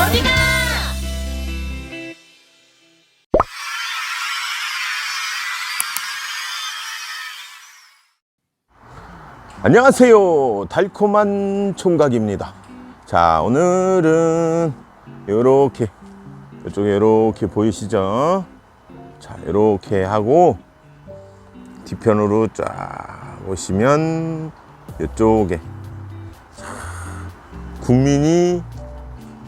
어디가? 안녕하세요. 달콤한 총각입니다. 자, 오늘은 요렇게 이쪽에 요렇게 보이시죠? 자, 요렇게 하고 뒤편으로 쫙 오시면 이쪽에 자, 국민이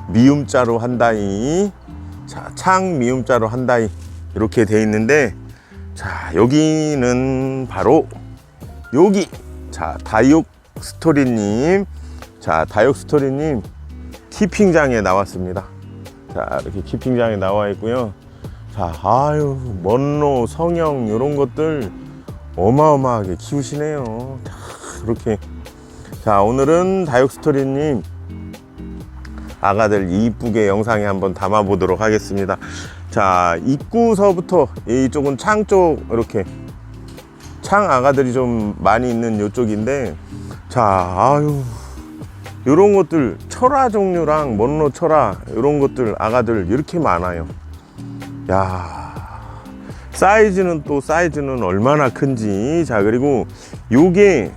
미음자로 한다이. 자, 창 미음자로 한다이. 이렇게 돼 있는데 자, 여기는 바로 여기. 자 다육 스토리 님. 자 다육 스토리 님 키핑장에 나왔습니다. 자 이렇게 키핑장에 나와 있고요. 자 아유 먼로 성형 이런 것들 어마어마하게 키우시네요. 자 이렇게. 자 오늘은 다육 스토리 님 아가들 이쁘게 영상에 한번 담아 보도록 하겠습니다. 자 입구서부터 이쪽은 창 쪽 이렇게 창 아가들이 좀 많이 있는 요쪽인데 자 아유 요런 것들 철화 종류랑 먼로 철화 요런 것들 아가들 이렇게 많아요. 야 사이즈는 또 사이즈는 얼마나 큰지. 자 그리고 요게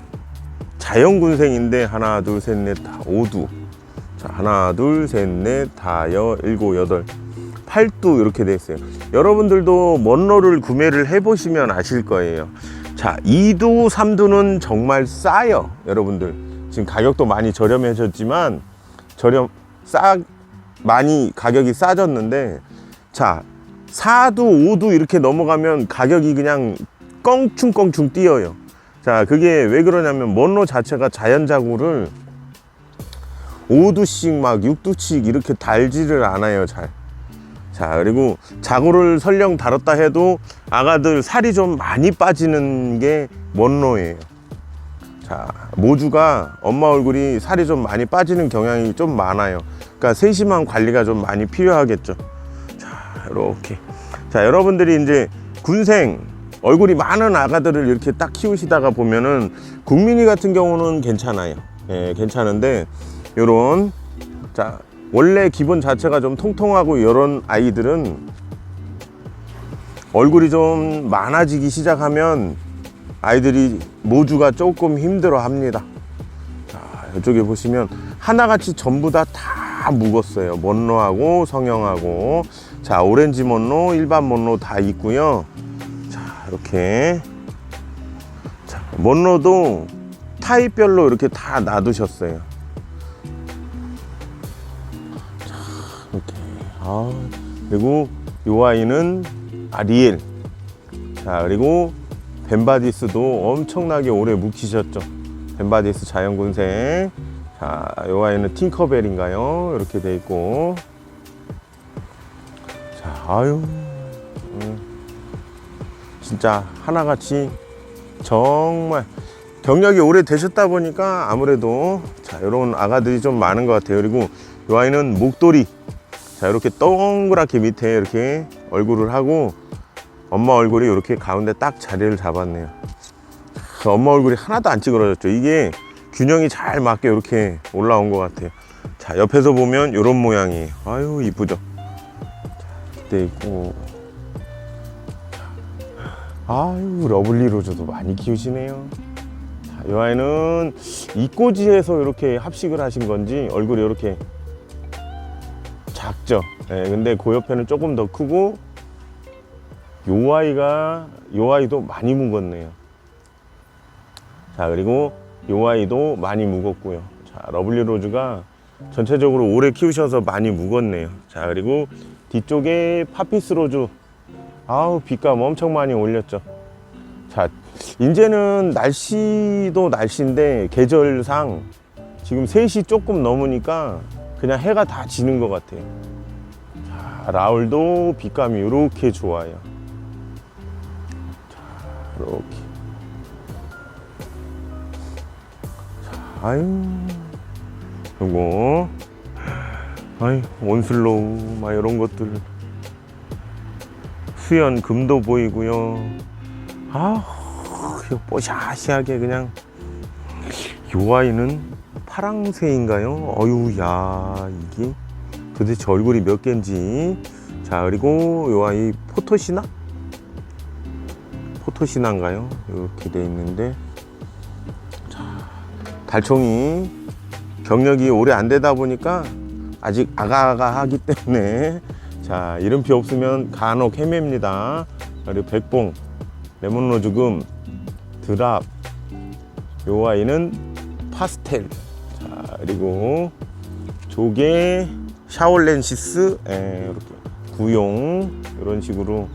자연군생인데 하나 둘 셋 넷 다 오두 자 하나 둘 셋 넷 다여 일곱 여덟 팔두 이렇게 돼 있어요 여러분들도 먼로를 구매를 해 보시면 아실 거예요 자, 2두, 3두는 정말 싸요. 여러분들. 지금 가격도 많이 저렴해졌지만, 저렴, 싸, 많이 가격이 싸졌는데, 자, 4두, 5두 이렇게 넘어가면 가격이 그냥 껑충껑충 뛰어요. 자, 그게 왜 그러냐면, 먼로 자체가 자연자구를 5두씩 막 6두씩 이렇게 달지를 않아요, 잘. 자 그리고 자구를 설령 다뤘다 해도 아가들 살이 좀 많이 빠지는 게 먼로예요. 자 모주가 엄마 얼굴이 살이 좀 많이 빠지는 경향이 좀 많아요. 그러니까 세심한 관리가 좀 많이 필요하겠죠. 자 이렇게. 자 여러분들이 이제 군생 얼굴이 많은 아가들을 이렇게 딱 키우시다가 보면은 국민이 같은 경우는 괜찮아요. 예, 괜찮은데 요런 자 원래 기본 자체가 좀 통통하고 이런 아이들은 얼굴이 좀 많아지기 시작하면 아이들이 모주가 조금 힘들어 합니다. 자, 이쪽에 보시면 하나같이 전부 다 다 묵었어요. 먼로하고 성형하고. 자, 오렌지 먼로, 일반 먼로 다 있고요. 자, 이렇게. 자, 먼로도 타입별로 이렇게 다 놔두셨어요. 아, 그리고 요 아이는 아리엘. 자, 그리고 벤바디스도 엄청나게 오래 묵히셨죠. 벤바디스 자연군생. 자, 요 아이는 팅커벨인가요? 이렇게 돼 있고. 자, 아유. 음, 진짜 하나같이 정말 경력이 오래 되셨다 보니까 아무래도 자, 이런 아가들이 좀 많은 것 같아요. 그리고 요 아이는 목도리. 자, 이렇게 동그랗게 밑에 이렇게 얼굴을 하고 엄마 얼굴이 이렇게 가운데 딱 자리를 잡았네요. 그 엄마 얼굴이 하나도 안 찌그러졌죠. 이게 균형이 잘 맞게 이렇게 올라온 것 같아요. 자, 옆에서 보면 이런 모양이에요. 아유, 이쁘죠? 자, 이때 있고. 아유, 러블리 로즈도 많이 키우시네요. 자, 이 아이는 이꼬지에서 이렇게 합식을 하신 건지 얼굴이 이렇게 작죠. 예, 근데 그 옆에는 조금 더 크고 요 아이가 요 아이도 많이 묵었네요. 자 그리고 요 아이도 많이 묵었고요. 자 러블리 로즈가 전체적으로 오래 키우셔서 많이 묵었네요. 자 그리고 뒤쪽에 파피스 로즈 아우 빛감 엄청 많이 올렸죠. 자 이제는 날씨도 날씨인데 계절상 지금 3시 조금 넘으니까 그냥 해가 다 지는 것 같아요. 자, 라울도 빛감이 이렇게 좋아요. 자, 이렇게. 자, 아유, 요거, 아이 원슬로우, 막 이런 것들. 수연 금도 보이고요. 아, 뽀샤시하게 그냥. 요 아이는 파랑새인가요? 어유, 야, 이게 도대체 얼굴이 몇 개인지. 자, 그리고 요 아이 포토시나? 포토시나인가요? 이렇게 돼 있는데. 자, 달총이 경력이 오래 안 되다 보니까 아직 아가아가 하기 때문에 자, 이름표 없으면 간혹 헤맵니다. 그리고 백봉, 레몬로즈금, 드랍, 요 아이는 파스텔. 자, 그리고 조개, 샤올렌시스, 예, 이렇게 구용 이런 식으로.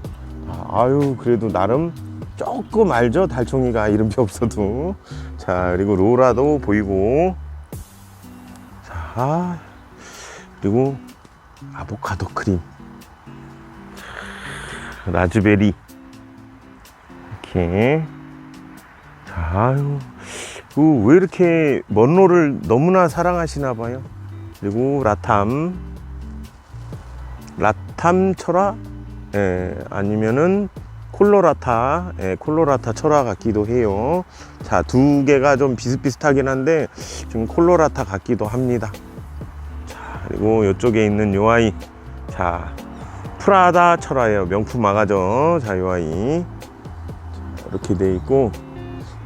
아, 아유, 그래도 나름 조금 알죠 달총이가 이름표 없어도. 자, 그리고 로라도 보이고. 자, 그리고 아보카도 크림, 라즈베리 이렇게. 자, 아유. 그 왜 이렇게 먼로를 너무나 사랑하시나 봐요. 그리고 라탐, 라탐 철화, 예, 아니면은 콜로라타, 예, 콜로라타 철화 같기도 해요. 자, 두 개가 좀 비슷비슷하긴 한데 지금 콜로라타 같기도 합니다. 자, 그리고 이쪽에 있는 요 아이, 자, 프라다 철화예요. 명품 마가죠. 자, 요 아이 자, 이렇게 돼 있고.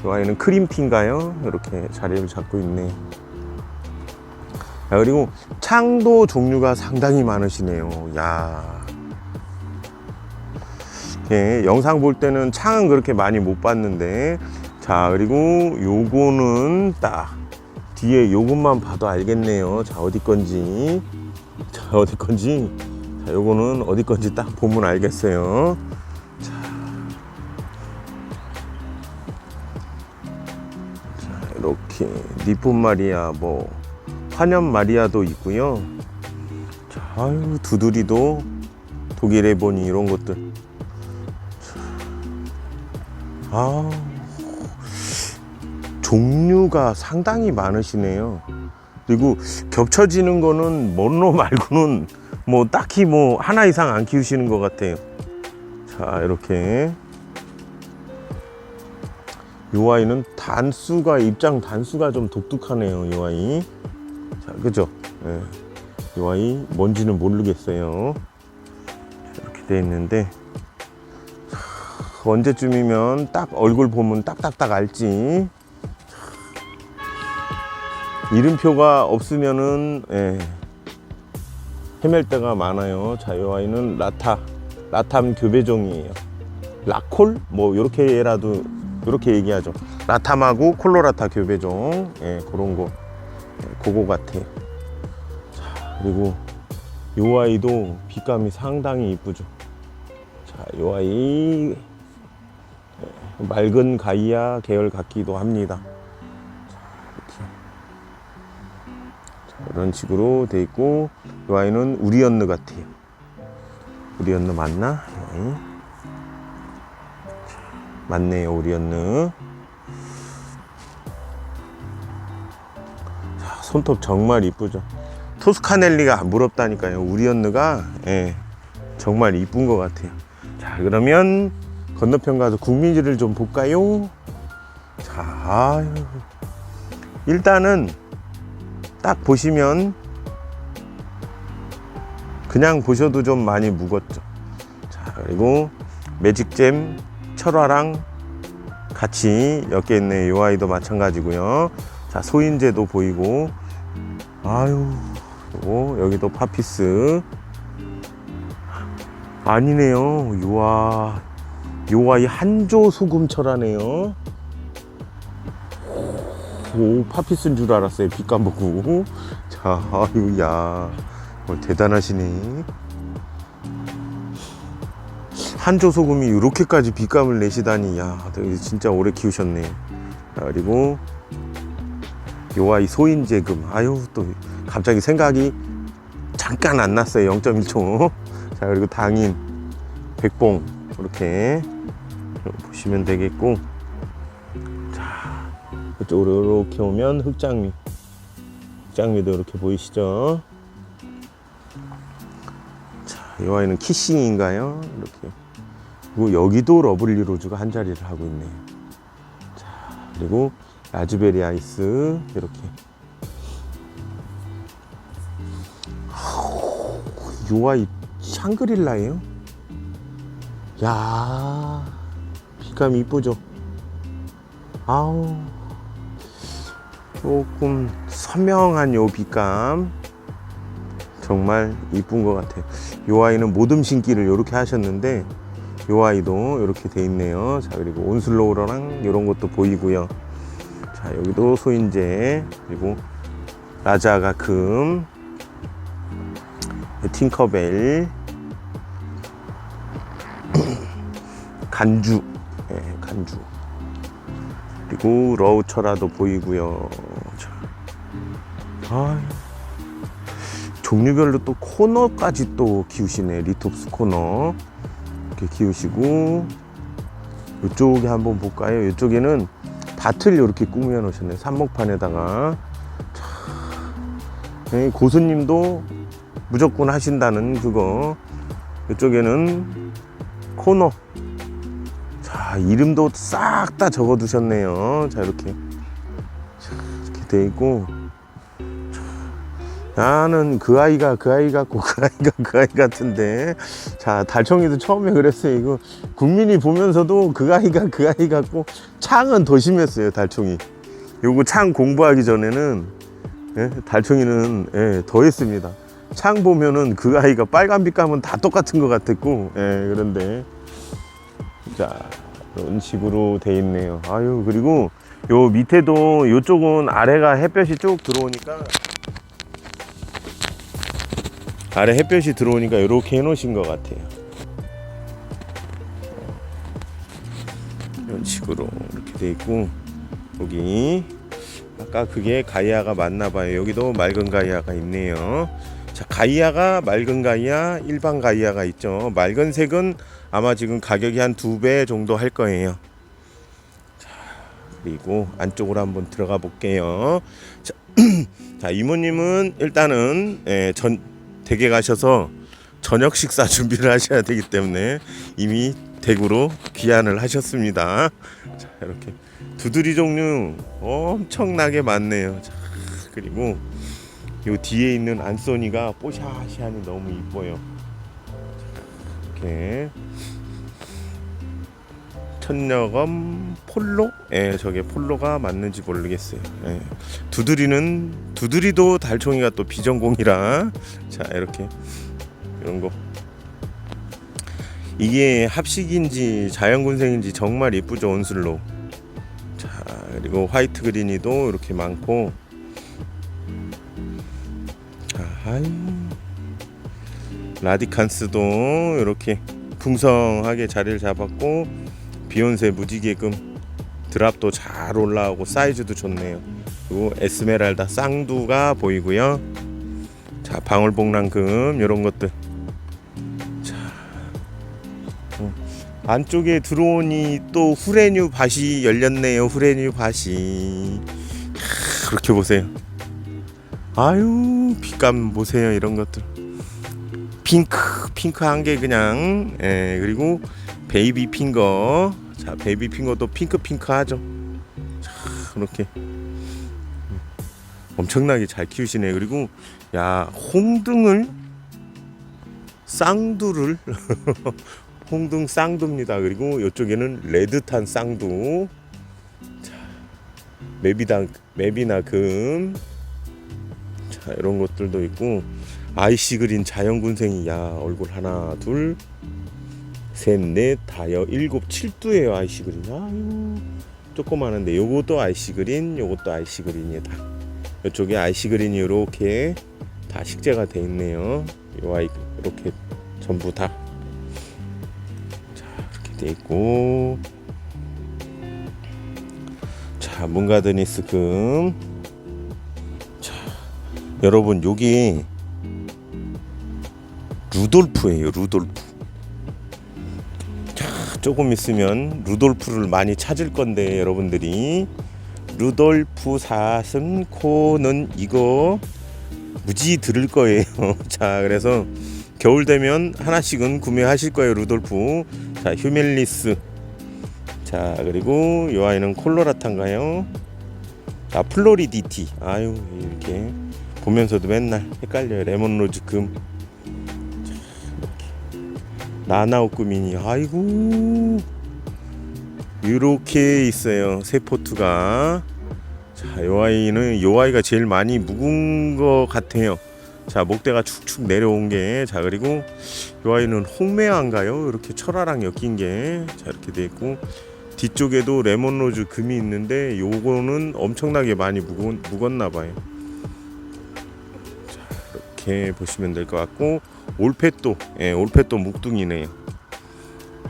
이 아이는 크림티인가요? 이렇게 자리를 잡고 있네. 자, 그리고 창도 종류가 상당히 많으시네요. 야. 예, 영상 볼 때는 창은 그렇게 많이 못 봤는데. 자, 그리고 요거는 딱 뒤에 요것만 봐도 알겠네요. 자, 어디 건지. 자, 어디 건지. 자, 요거는 어디 건지 딱 보면 알겠어요. 이렇게 니폰 마리아 뭐 환연 마리아도 있고요. 자, 아유 두드리도 독일 에 보니 이런 것들. 자, 아 종류가 상당히 많으시네요. 그리고 겹쳐지는 거는 먼로 말고는 뭐 딱히 뭐 하나 이상 안 키우시는 것 같아요. 자 이렇게 요 아이는 단수가 입장 단수가 좀 독특하네요. 요 아이. 자, 그죠? 예. 요 아이 뭔지는 모르겠어요. 이렇게 돼 있는데 하, 언제쯤이면 딱 얼굴 보면 딱딱딱 알지. 이름표가 없으면은 예. 헤맬 때가 많아요. 자, 요 아이는 라타 라탐 교배종이에요. 라콜 뭐 이렇게라도 이렇게 얘기하죠. 라탐하고 콜로라타 교배종, 예, 그런 거, 예, 그거 같아요. 자, 그리고 요 아이도 빛감이 상당히 이쁘죠. 자, 요 아이 예, 맑은 가이아 계열 같기도 합니다. 자, 이런 식으로 돼 있고, 요 아이는 우리 언느 같아요. 우리 언느 맞나? 예. 맞네요 우리 언느 손톱 정말 이쁘죠 토스카넬리가 무럽다니까요 우리언느가 예, 정말 이쁜 것 같아요 자 그러면 건너편 가서 국민지를 좀 볼까요 자 아유. 일단은 딱 보시면 그냥 보셔도 좀 많이 묵었죠 자 그리고 매직잼 철화랑 같이 엮여 있는 요 아이도 마찬가지고요. 자 소인제도 보이고 아유 그리고 여기도 파피스 아니네요. 요아 요 아이 한조 소금 철화네요. 오 파피스인 줄 알았어요. 빛감 보고 자 아유 야 어, 대단하시네. 한조 소금이 이렇게까지 빛감을 내시다니 야 진짜 오래 키우셨네 그리고 요 아이 소인제금 아유 또 갑자기 생각이 잠깐 안 났어요 0.1초 자 그리고 당인 백봉 이렇게 보시면 되겠고 자 이쪽으로 이렇게 오면 흑장미 흑장미도 이렇게 보이시죠 자, 이 아이는 키싱인가요? 이렇게. 그리고 여기도 러블리 로즈가 한 자리를 하고 있네요. 자, 그리고 라즈베리 아이스 이렇게. 요 아이 샹그릴라예요? 야 빛감 이쁘죠? 아우 조금 선명한 요 빛감 정말 이쁜 것 같아요. 요 아이는 모듬 신기를 이렇게 하셨는데 요 아이도 이렇게 돼 있네요. 자 그리고 온슬로우랑 이런 것도 보이고요. 자 여기도 소인재 그리고 라자가 금 팅커벨 간주 예, 간주. 그리고 러우처라도 보이고요. 자. 아, 종류별로 또 코너까지 또 키우시네. 리톱스 코너 이렇게 키우시고 이쪽에 한번 볼까요? 이쪽에는 밭을 이렇게 꾸며 놓으셨네. 삽목판에다가. 자, 예, 고수님도 무조건 하신다는 그거. 이쪽에는 코너. 자 이름도 싹 다 적어 두셨네요. 자 이렇게. 자, 이렇게 돼 있고. 자, 나는 그 아이가 그 아이 같고 그 아이가 그 아이 같은데. 자 달청이도 처음에 그랬어요. 이거 국민이 보면서도 그 아이가 그 아이 같고 창은 더 심했어요 달청이. 요거 창 공부하기 전에는 예, 달청이는 예, 더 했습니다. 창 보면은 그 아이가 빨간 빛 가면 다 똑같은 것 같았고 예, 그런데. 자 이런 식으로 돼 있네요. 아유 그리고 요 밑에도 요쪽은 아래가 햇볕이 쭉 들어오니까 아래 햇볕이 들어오니까 이렇게 해놓으신 것 같아요. 이런 식으로 이렇게 돼 있고 여기 아까 그게 가이아가 맞나 봐요. 여기도 맑은 가이아가 있네요. 자 가이아가 맑은 가이아 일반 가이아가 있죠. 맑은 색은 아마 지금 가격이 한 두 배 정도 할 거예요. 자 그리고 안쪽으로 한번 들어가 볼게요. 자, 자 이모님은 일단은 예, 전 댁에 가셔서 저녁 식사 준비를 하셔야 되기 때문에 이미 댁으로 귀환을 하셨습니다 자 이렇게 두드리 종류 엄청나게 많네요 자, 그리고 요 뒤에 있는 안소니가 뽀샤시하니 너무 이뻐요. 이렇게 천녀검 폴로? 예, 저게 폴로가 맞는지 모르겠어요. 예. 두드리는 두드리도 달총이가 또 비전공이라 자 이렇게 이런 거 이게 합식인지 자연군생인지 정말 이쁘죠 온슬로. 자 그리고 화이트 그린이도 이렇게 많고 아이 라디칸스도 이렇게 풍성하게 자리를 잡았고 비욘세 무지개금 드랍도 잘 올라오고 사이즈도 좋네요. 그리고 에스메랄다 쌍두가 보이고요. 자 방울복랑금 이런 것들. 자 어, 안쪽에 들어오니 또 후레뉴 밭이 열렸네요. 후레뉴 밭이 하, 그렇게 보세요. 아유 빛감 보세요 이런 것들 핑크 핑크 한 개 그냥 예 그리고 베이비 핑거 자 베이비 핑거도 핑크 핑크 하죠. 자 이렇게. 엄청나게 잘 키우시네. 그리고 야 홍등을 쌍두를 홍등 쌍두입니다. 그리고 이쪽에는 레드탄 쌍두. 자 맵이다 맵이나 금. 자, 이런 것들도 있고. 아이시 그린 자연군생이. 야 얼굴 하나 둘 셋 넷 다여 일곱 칠두예요 아이시 그린 아유 조그마한데. 요것도 아이시 그린 요것도 아이시 그린이다. 이쪽에 아이시 그린이 이렇게 다 식재가 돼 있네요. 요 아이 이렇게 전부 다. 자, 이렇게 돼 있고. 자 문가드니스 금. 여러분 여기 루돌프예요 루돌프. 자, 조금 있으면 루돌프를 많이 찾을 건데 여러분들이. 루돌프 사슴 코는 이거 무지 들을 거예요. 자 그래서 겨울 되면 하나씩은 구매하실 거예요 루돌프. 자 휴멜리스. 자 그리고 이 아이는 콜로라타인가요? 아 플로리디티. 아유 이렇게 보면서도 맨날 헷갈려요 레몬로즈 금 나나오꾸미니. 아이고. 이렇게 있어요 세포트가. 자 요 아이는 요 아이가 제일 많이 묵은 것 같아요. 자 목대가 축축 내려온 게 자 그리고 요 아이는 홍매화인가요? 이렇게 철화랑 엮인 게 자 이렇게 돼 있고. 뒤쪽에도 레몬로즈 금이 있는데 요거는 엄청나게 많이 묵은, 묵었나 봐요. 자 이렇게 보시면 될 것 같고 올펫도 예, 올펫도 묵둥이네요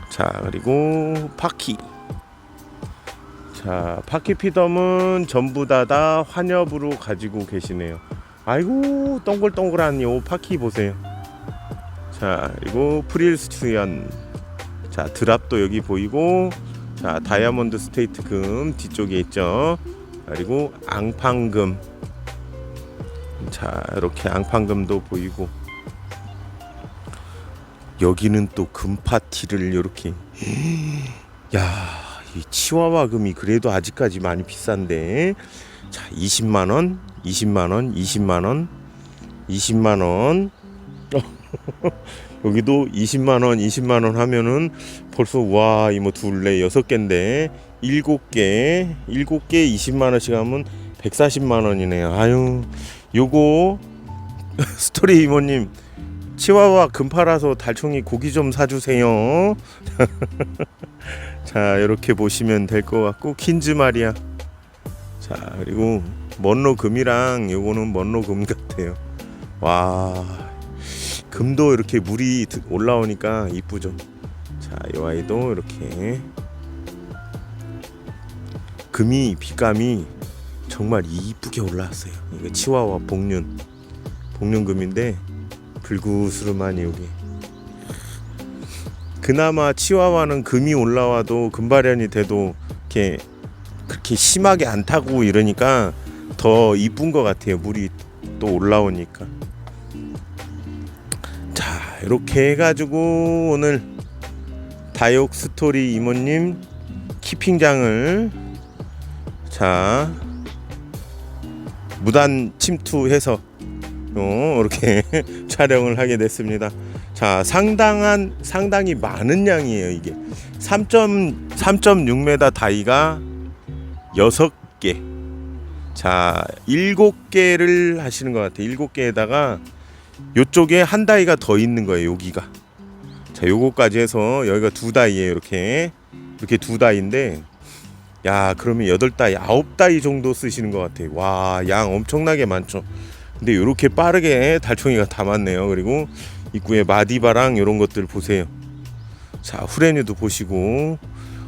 자 그리고 파키. 자 파키 피덤은 전부 다 다 환엽으로 가지고 계시네요. 아이고 동글동글한 요 파키 보세요. 자 그리고 프릴스투연. 자 드랍도 여기 보이고 자 다이아몬드 스테이트 금 뒤쪽에 있죠. 그리고 앙팡금 자 이렇게 앙팡금도 보이고 여기는 또 금 파티를 이렇게 야, 이 치와와 금이 그래도 아직까지 많이 비싼데. 자, 20만 원, 20만 원, 20만 원, 20만 원. 여기도 20만 원, 20만 원 하면은 벌써 와, 이모 둘레 여섯 개인데 일곱 개, 일곱 개 20만 원씩 하면 140만 원이네요. 아유, 요거 스토리 이모님 치와와 금 팔아서 달총이 고기 좀 사주세요. 자 이렇게 보시면 될 것 같고 킨즈 마리아 자 그리고 먼로 금이랑 요거는 먼로 금 같아요. 와 금도 이렇게 물이 드- 올라오니까 이쁘죠. 자이 아이도 이렇게. 금이 빛감이 정말 이쁘게 올라왔어요. 이거 치와와 복륜 복륜금인데 불구스름한 여기 그나마 치와와는 금이 올라와도 금발현이 돼도 이렇게 그렇게 심하게 안 타고 이러니까 더 이쁜 것 같아요. 물이 또 올라오니까. 자 이렇게 해가지고 오늘 다육 스토리 이모님 키핑장을 자 무단 침투해서 어, 이렇게 촬영을 하게 됐습니다. 자, 상당한 상당히 많은 양이에요, 이게. 3.3.6m 다이가 6개. 자, 7개를 하시는 것 같아요. 7개에다가 요쪽에 한 다이가 더 있는 거예요, 여기가. 자, 요거까지 해서 여기가 두 다이예요, 이렇게. 이렇게 두 다이인데 야, 그러면 8다이, 9다이 정도 쓰시는 것 같아요. 와, 양 엄청나게 많죠. 근데 이렇게 빠르게 달총이가 담았네요. 그리고 입구에 마디바랑 이런 것들 보세요. 자 후레뉴도 보시고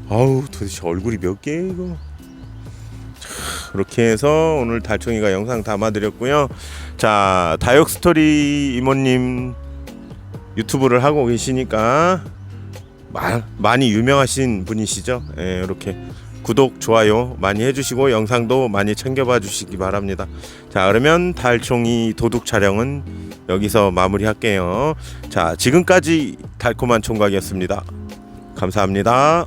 아우 도대체 얼굴이 몇 개예요 이거. 자, 이렇게 해서 오늘 달총이가 영상 담아드렸고요. 자 다육 스토리 이모님 유튜브를 하고 계시니까 마, 많이 유명하신 분이시죠. 예, 이렇게 구독, 좋아요 많이 해주시고 영상도 많이 챙겨봐 주시기 바랍니다. 자 그러면 달총이 도둑 촬영은 여기서 마무리할게요. 자 지금까지 달콤한 총각이었습니다. 감사합니다.